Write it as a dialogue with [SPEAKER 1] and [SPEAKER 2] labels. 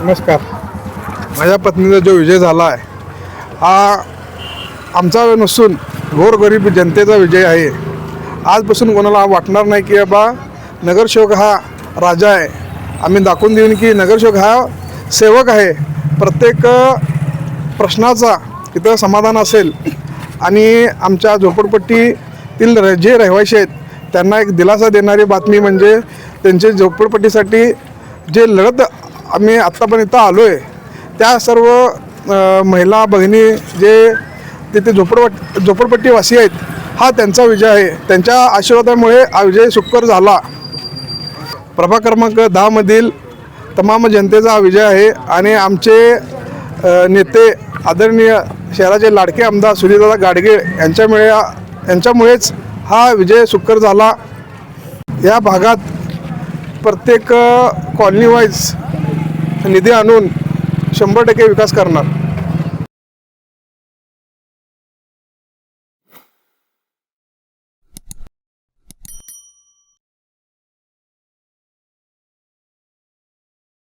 [SPEAKER 1] नमस्कार. माझ्या पत्नीचा जो विजय झाला आहे हा आमचा नसून गोरगरीब जनतेचा विजय आहे. आजपासून कोणाला वाटणार नाही की बाबा नगरसेवक हा राजा आहे. आम्ही दाखवून देऊन की नगरसेवक हा सेवक आहे. प्रत्येक प्रश्नाचा इथं समाधान असेल आणि आमच्या झोपडपट्टीतील र- जे रहिवासी आहेत त्यांना एक दिलासा देणारी बातमी म्हणजे त्यांचे झोपडपट्टीसाठी जे लढत आम्ही आत्तापर्यंत आलो आहे त्या सर्व महिला भगिनी जे तिथे झोपडपट झोपडपट्टीवासी आहेत हा त्यांचा विजय आहे. त्यांच्या आशीर्वादामुळे हा विजय सुकर झाला. प्रभाग क्रमांक दहामधील तमाम जनतेचा हा विजय आहे आणि आमचे नेते आदरणीय शहराचे लाडके आमदार सुनीलदादा गाडगे यांच्यामुळे यांच्यामुळेच हा विजय सुकर झाला. या भागात प्रत्येक कॉलनीवाईज निधी आणून शंभर टक्के विकास करणार.